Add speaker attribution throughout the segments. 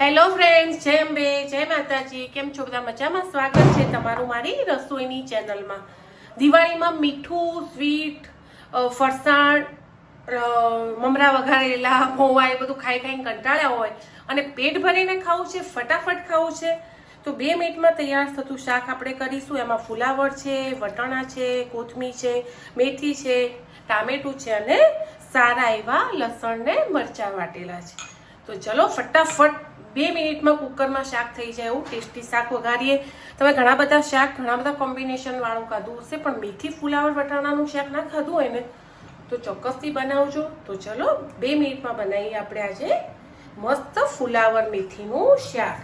Speaker 1: Hello friends જય અંબે, જય માતાજી. કેમ છો બધા મજામાં? સ્વાગત છે તમારું મારી રસોઈની ચેનલમાં. દિવાળીમાં મીઠું સ્વીટ ફરસાણ મમરા વઘારેલા, મોવા એ બધું ખાઈ ખાઈને કંટાળ્યા હોય અને પેટ ભરીને ખાવું છે, ફટાફટ ખાવું છે, તો બે મિનિટમાં તૈયાર થતું શાક આપણે કરીશું. એમાં ફુલાવર છે, વટાણા છે, કોથમીર છે, મેથી છે, ટામેટું છે અને સારા એવા લસણ ને મરચાં વાટેલા છે. તો ચલો ફટાફટ બે મિનિટમાં કુકરમાં શાક થઈ જાય એવું ટેસ્ટી શાક વઘારીએ. તમે ઘણા બધા શાક, ઘણા બધા કોમ્બિનેશન વાળું ખાધું હશે, પણ મેથી, ફુલાવર, વટાણાનું શાક ના ખાધું હોય ને, તો ચોક્કસથી બનાવજો. તો ચલો, બે મિનિટમાં બનાવીએ આપણે આજે મસ્ત ફુલાવર મેથીનું શાક.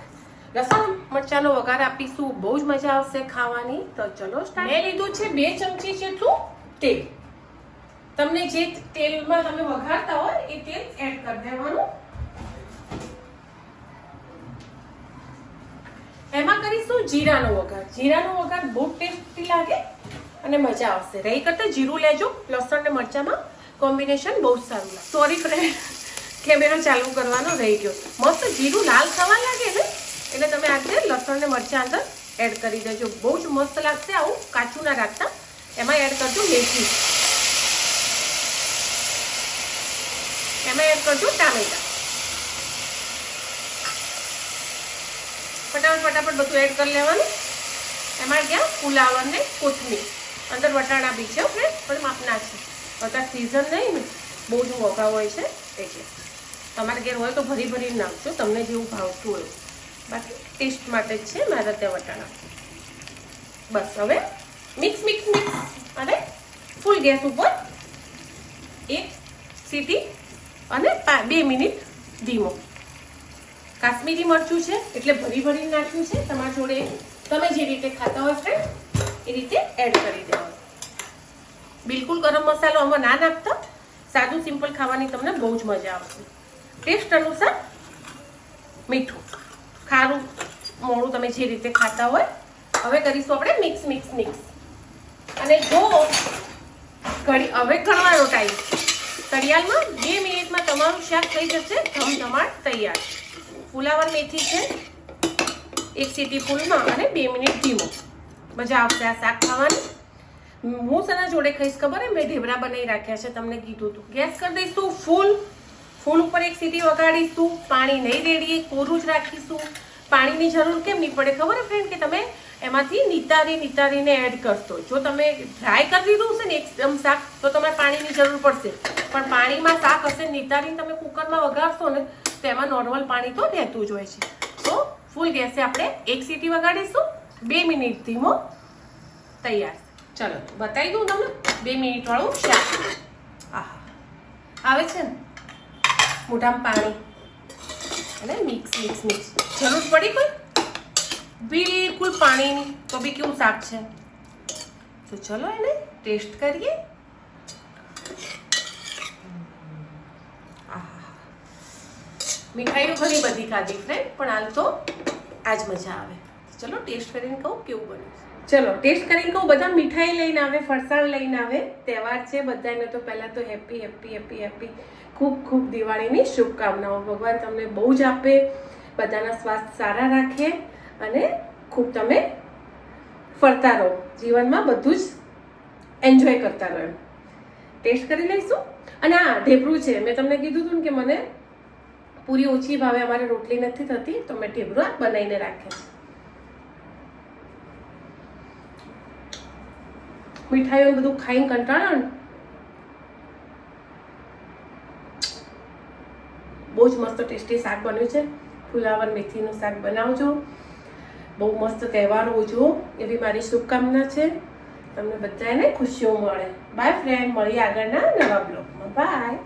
Speaker 1: લસણ, મરચાંનો વઘાર આપીશું, બહુ જ મજા આવશે ખાવાની. તો ચલો. મેં લીધું છે બે ચમચી જેટલું તેલ. તમને જે તેલમાં તમે વઘારતા હોય એ તેલ એડ કરી દેવાનું એમાં કરીશું જીરાનો વઘાર. જીરાનો વઘાર બહુ ટેસ્ટી લાગે અને મજા આવશે. રહી કરતાં જીરું લેજો, લસણ ને મરચામાં કોમ્બિનેશન બહુ જ સારું લાગે. સોરી ફ્રેન્ડ કેમેરો ચાલુ કરવાનો રહી ગયો. મસ્ત જીરું લાલ થવા લાગે ને, એટલે તમે આજે લસણ ને મરચાં અંદર એડ કરી દેજો. બહુ જ મસ્ત લાગશે આવું. કાચું ના રાખતા. એમાં એડ કરજો મેથી. એમાં એડ કરજો ટામેટા. ફટાફટ ફટાફટ બધું એડ કરી લેવાનું. એમાં ગયા પુલાવ અને કોથમીર. અંદર વટાણા બી છે ફ્રેન્ડ પણ માપના છે. અત્યારે સિઝન નહીં ને, બહુ જ મોંઘા હોય છે. એટલે તમારે ઘેર હોય તો ભરી ભરીને નાખજો, તમને જેવું ભાવતું હોય. બાકી ટેસ્ટ માટે જ છે મારા ત્યાં વટાણા. બસ, હવે મિક્સ મિક્સ મિક્સ અને ફૂલ ગેસ ઉપર એક સીટી અને બે મિનિટ ધીમો. કાશ્મીરી મરચું છે, એટલે ભરી ભરી નાખ્યું છે, તમારા જોડે તમે જે રીતે ખાતા હોય ફ્રેન્ડ એ રીતે એડ કરી દેવાનું. બિલકુલ ગરમ મસાલો આમાં ના નાખતા, સાદું સિમ્પલ ખાવાની તમને બહુ જ મજા આવશે. ટેસ્ટ અનુસાર મીઠું, ખારું, મોડું તમે જે રીતે ખાતા હોય, હવે કરીશું આપણે મિક્સ મિક્સ મિક્સ અને જો ઘડી, હવે કરવાનો ટાઈમ તળિયાલમાં બે મિનિટમાં તમારું શાક થઈ જશે, ધમધમાટ તૈયાર. ફુલાવર મેથી છે. એક સીટી ફૂલમાં અને બે મિનિટ ધીમો. મજા આવશે આ શાક ખાવાની. હું સના જોડે ખાઈશ ખબર હે મેં ઢેબરા બનાવી રાખ્યા છે, તમને કીધું હતું ગેસ કરી દઈશું, ફૂલ. ફૂલ ઉપર એક સીટી વગાડીશું, પાણી નહીં રેડીએ, કોરું જ રાખીશું. પાણીની જરૂર કેમ નહીં પડે? ખબર ફ્રેન્ડ કે તમે એમાંથી નિતારી, નિતારીને એડ કરશો. જો તમે ડ્રાય કરી દીધું હશે ને એકદમ શાક, તો તમારે પાણીની જરૂર પડશે. પણ પાણીમાં શાક હશે નિતારીને તમે કુકરમાં વગાડશો ને તો એમાં નોર્મલ પાણી તો રહેતું જ હોય છે. તો ફૂલ ગેસે આપણે એક સીટી વગાડીશું. બે મિનિટ ધીમો તૈયાર. ચલો, બતાવી દઉં તમને. બે મિનિટવાળું શાક. આહા. આવે છે ને? મોઢામાં પાણી. અને મિક્સ મિક્સ મિક્સ જરૂર પડી કોઈ? બિલકુલ પાણીની. તો બી કેવું શાક છે? તો ચલો એને ટેસ્ટ કરીએ. મીઠાઈઓ ઘણી બધી ખાધી ફ્રેન્ડ પણ હાલ તો આજ મજા આવે. ચલો ટેસ્ટ કરીને કહું કેવું બન્યું. ચલો ટેસ્ટ કરીને કહું, બધા મીઠાઈ લઈને આવે, ફરસાણ લઈને આવે, તહેવાર છે બધાને તો પહેલાં તો હેપી હેપી હેપી હેપી ખૂબ ખૂબ દિવાળીની શુભકામનાઓ. ભગવાન તમને બહુ જ આપે, બધાના સ્વાસ્થ્ય સારા રાખે અને ખૂબ તમે ફરતા રહો. જીવનમાં બધું જ એન્જોય કરતા રહો એમ. ટેસ્ટ કરી લઈશું. અને આ ઢેબરું છે, મેં તમને કીધું હતું ને કે મને પૂરી ઓછી ભાવે અમારે રોટલી નથી થતી, તો મેં ઢેબરું બનાવીને રાખે મીઠાઈઓ બધું ખાઈને કંટાળો બહુ જ મસ્ત ટેસ્ટી શાક બન્યું છે. ફુલાવર મેથીનું શાક બનાવજો. બહુ મસ્ત તહેવાર ઉજવો. એવી મારી શુભકામના છે. તમને બધાને ખુશીઓ મળે. બાય ફ્રેન્ડ મળીએ આગળના નવા બ્લોગમાં. બાય